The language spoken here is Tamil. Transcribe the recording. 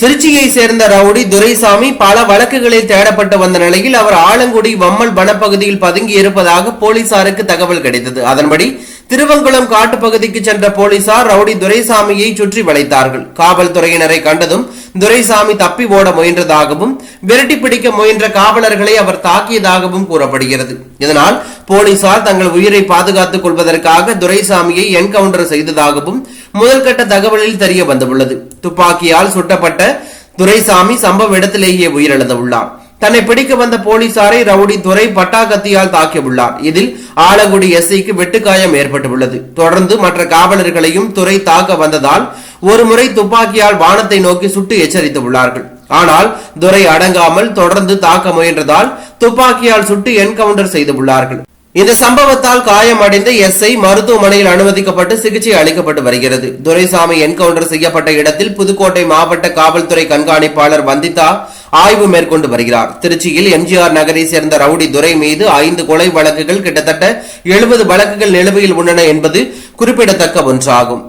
திருச்சியை சேர்ந்த ரவுடி துரைசாமி பல வழக்குகளில் தேடப்பட்டு வந்த நிலையில் அவர் ஆலங்குடி வம்மல் வனப்பகுதியில் பதுங்கி இருப்பதாக போலீசாருக்கு தகவல் கிடைத்தது. அதன்படி திருவங்குளம் காட்டுப்பகுதிக்கு சென்ற போலீசார் ரவுடி துரைசாமியை சுற்றி வளைத்தார்கள். காவல்துறையினரை கண்டதும் துரைசாமி தப்பி ஓட முயன்றதாகவும் விரட்டி பிடிக்க முயன்ற காவலர்களை அவர் தாக்கியதாகவும் கூறப்படுகிறது. இதனால் போலீசார் தங்கள் உயிரை பாதுகாத்துக் கொள்வதற்காக துரைசாமியை என்கவுண்டர் செய்ததாகவும் முதல்கட்ட தகவலில் தெரிய வந்துள்ளது. துப்பாக்கியால் சுட்டப்பட்ட துரைசாமி சம்பவ இடத்திலேயே உயிரிழந்துள்ளார் தன்னை பிடிக்க வந்த போலீசாரை ரவுடி துரை பட்டாக்கத்தியால் தாக்கியுள்ளார். இதில் ஆலங்குடி எஸ்ஐக்கு வெட்டுக்காயம் ஏற்பட்டுள்ளது. தொடர்ந்து மற்ற காவலர்களையும் துறை தாக்க வந்ததால் ஒருமுறை துப்பாக்கியால் வானத்தை நோக்கி சுட்டு எச்சரித்து உள்ளார்கள் ஆனால் துரை அடங்காமல் தொடர்ந்து தாக்க முயன்றதால் துப்பாக்கியால் சுட்டு என்கவுண்டர் செய்துள்ளார்கள். இந்த சம்பவத்தால் காயமடைந்த எஸ்ஐ மருத்துவமனையில் அனுமதிக்கப்பட்டு சிகிச்சை அளிக்கப்பட்டு வருகிறது. துரைசாமி என்கவுண்டர் செய்யப்பட்ட இடத்தில் புதுக்கோட்டை மாவட்ட காவல்துறை கண்காணிப்பாளர் வந்திதா ஆய்வு மேற்கொண்டு வருகிறார். திருச்சியில் எம்ஜிஆர் நகரை சேர்ந்த ரவுடி துரை மீது ஐந்து கொலை வழக்குகள் கிட்டத்தட்ட எழுபது வழக்குகள் நிலுவையில் உள்ளன என்பது குறிப்பிடத்தக்க ஒன்றாகும்.